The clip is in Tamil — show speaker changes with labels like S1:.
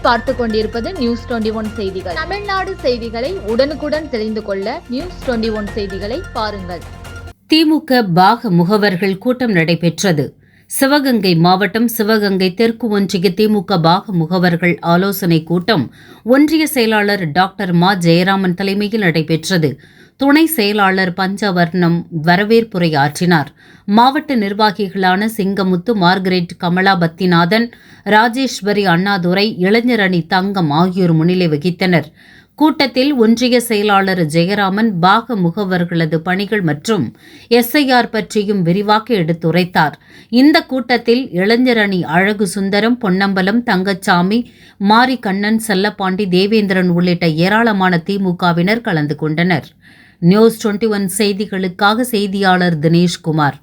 S1: பார்த்து கொண்டிருப்பது நியூஸ் டுவெண்டி ஒன் செய்திகள். தமிழ்நாடு செய்திகளை உடனுக்குடன் தெரிந்து கொள்ள நியூஸ் டுவெண்டி ஒன் செய்திகளை பாருங்கள்.
S2: திமுக பாக முகவர்கள் கூட்டம் நடைபெற்றது. சிவகங்கை மாவட்டம் சிவகங்கை தெற்கு ஒன்றிய திமுக பாக முகவர்கள் ஆலோசனை கூட்டம் ஒன்றிய செயலாளர் டாக்டர் மா. ஜெயராமன் தலைமையில் நடைபெற்றது. துணை செயலாளர் பஞ்சவர்ணம் வரவேற்புரை ஆற்றினார். மாவட்ட நிர்வாகிகளான சிங்கமுத்து மார்கரெட் கமலா பத்திநாதன் ராஜேஸ்வரி அண்ணாதுரை இளைஞர் அணி தங்கம் ஆகியோர் முன்னிலை வகித்தனர். கூட்டத்தில் ஒன்றிய செயலாளர் ஜெயராமன் பாக முகவர்களது பணிகள் மற்றும் எஸ்ஐஆர் பற்றியும் விரிவாக எடுத்துரைத்தார். இந்த கூட்டத்தில் இளைஞர் அணி அழகு சுந்தரம் பொன்னம்பலம் தங்கச்சாமி மாரிகண்ணன் செல்லப்பாண்டி தேவேந்திரன் உள்ளிட்ட ஏராளமான திமுகவினர் கலந்து கொண்டனர். நியூஸ் டுவெண்ட்டி ஒன் செய்திகளுக்காக செய்தியாளர் தினேஷ்குமார்.